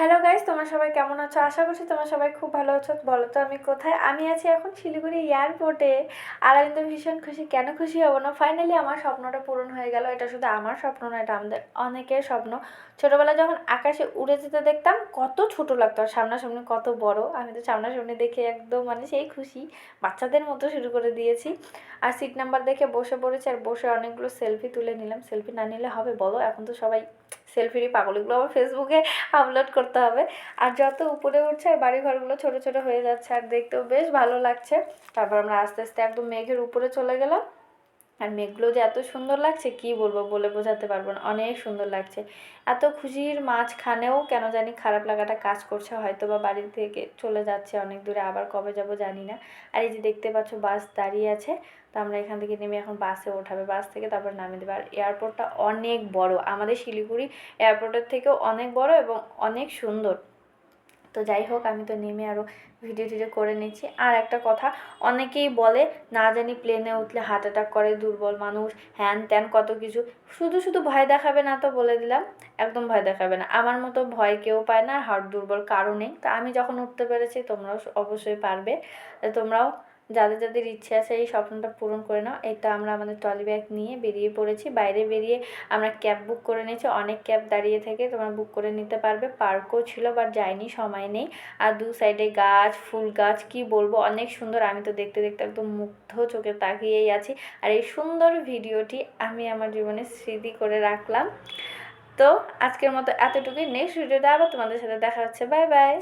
Hello guys তোমরা সবাই কেমন আছো? আশা করছি তোমরা সবাই খুব ভালো আছো। বলো তো আমি কোথায়? আমি আছি এখন শিলিগুড়ি এয়ারপোর্টে আর আমি তো ভীষণ খুশি। কেন খুশি হব না? ফাইনালি আমার স্বপ্নটা পূরণ হয়ে গেল। এটা শুধু আমার স্বপ্ন না, এটা আমাদের অনেকের স্বপ্ন। ছোটোবেলায় যখন আকাশে উড়ে যেতে দেখতাম, কত ছোট লাগতো আর সামনাসামনি কত বড়। আমি তো সামনাসামনি দেখে একদম মানে সেই খুশি। বাচ্চাদের মতো শুরু করে দিয়েছি। আর সিট নাম্বার দেখে বসে পড়েছি আর বসে অনেকগুলো সেলফি তুলে নিলাম। সেলফি না নিলে হবে, বলো? এখন তো সবাই সেলফিরই পাগল এগুলো আবার ফেসবুকে আপলোড করতে হবে। আর যত উপরে উঠছে আর বাড়ি ঘরগুলো ছোটো ছোটো হয়ে যাচ্ছে, আর দেখতেও বেশ ভালো লাগছে। তারপর আমরা আস্তে আস্তে একদম মেঘের উপরে চলে গেলাম। আর মেঘগুলো যে এত সুন্দর লাগছে, কি বলব বলে বোঝাতে পারব না। অনেক সুন্দর লাগছে। এত খুশির মাঝখানেও কেন জানি খারাপ লাগাটা কাজ করছে হয়তো বা বাড়ি থেকে চলে যাচ্ছে অনেক দূরে, আবার কবে যাব জানি না। আর এই যে দেখতে পাচ্ছ বাস দাঁড়িয়ে আছে, তো আমরা এখান থেকে নেমে এখন বাসে ওঠাবে। বাস থেকে তারপর নামিয়ে দেবে। আর এয়ারপোর্টটা অনেক বড়। আমাদের শিলিগুড়ি এয়ারপোর্টের থেকেও অনেক বড় এবং অনেক সুন্দর। তো যাই হোক, আমি তো নেমে আরও ভিডিও টিডিও করে নিচ্ছি। আর একটা কথা, অনেকেই বলে, না জানি প্লেনে উঠলে হার্ট অ্যাটাক করে, দুর্বল মানুষ, হ্যান ত্যান, কত কিছু। শুধু শুধু ভয় দেখাবে না তো বলে দিলাম, একদম ভয় দেখাবে না। আমার মতো ভয় কেউ পায় না হার্ট দুর্বল কারণে নেই। তা আমি যখন উঠতে পেরেছি, তোমরাও অবশ্যই পারবে। তোমরাও যাদের যাদের ইচ্ছে আছে এই স্বপ্নটা পূরণ করে নাও। এটা আমরা আমাদের ট্রলি ব্যাগ নিয়ে বেরিয়ে পড়েছি। বাইরে বেরিয়ে আমরা ক্যাব বুক করে নিয়েছি। অনেক ক্যাব দাঁড়িয়ে থেকে তোমরা বুক করে নিতে পারবে। পার্কও ছিল বাট যায়নি, সময় নেই। আর দু সাইডে গাছ, ফুল গাছ, কি বলব? অনেক সুন্দর। আমি তো দেখতে দেখতে একদম মুগ্ধ চোখে তাকিয়েই আছি। আর এই সুন্দর ভিডিওটি আমি আমার জীবনে স্মৃতি করে রাখলাম। তো আজকের মতো এতটুকুই। নেক্সট ভিডিওতে আবার তোমাদের সাথে দেখা হচ্ছে। Bye bye.